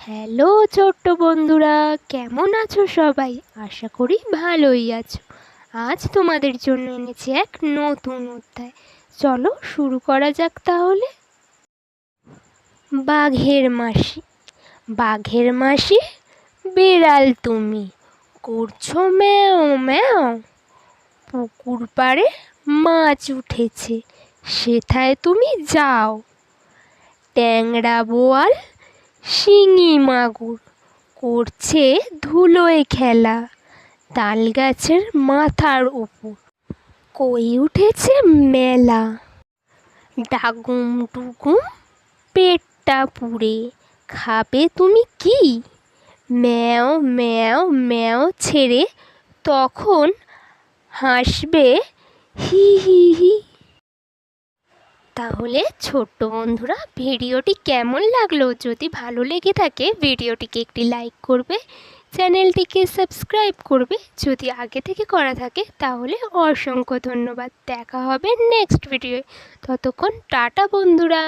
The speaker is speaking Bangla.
হ্যালো ছোট্ট বন্ধুরা, কেমন আছো সবাই? আশা করি ভালোই আছো। আজ তোমাদের জন্য এনেছি এক নতুন অধ্যায়। চলো শুরু করা যাক তাহলে। বাঘের মাসি বাঘের মাসি, বিড়াল তুমি, করছ ম্যাও ম্যাও। পুকুর পাড়ে মাছ উঠেছে, সেথায় তুমি যাও। ট্যাংরা বোয়াল শিঙি মাগুর করছে ধুলোয় খেলা তাল গাছের মাথার উপর। কই উঠেছে মেলা, ডাগুম ডুগুম পেটটা পুড়ে। খাবে তুমি কি? ম্যাও ম্যাও ম্যাও ছেড়ে তখন হাসবে হি হি হি। তাহলে ছোট্ট বন্ধুরা, ভিডিওটি কেমন লাগল? যদি ভালো লেগে থাকে, ভিডিওটিকে একটি লাইক করবে, চ্যানেলটিকে সাবস্ক্রাইব করবে। যদি আগে থেকে করা থাকে, তাহলে অসংখ্য ধন্যবাদ। দেখা হবে নেক্সট ভিডিওয়ে। ততক্ষণ টাটা বন্ধুরা।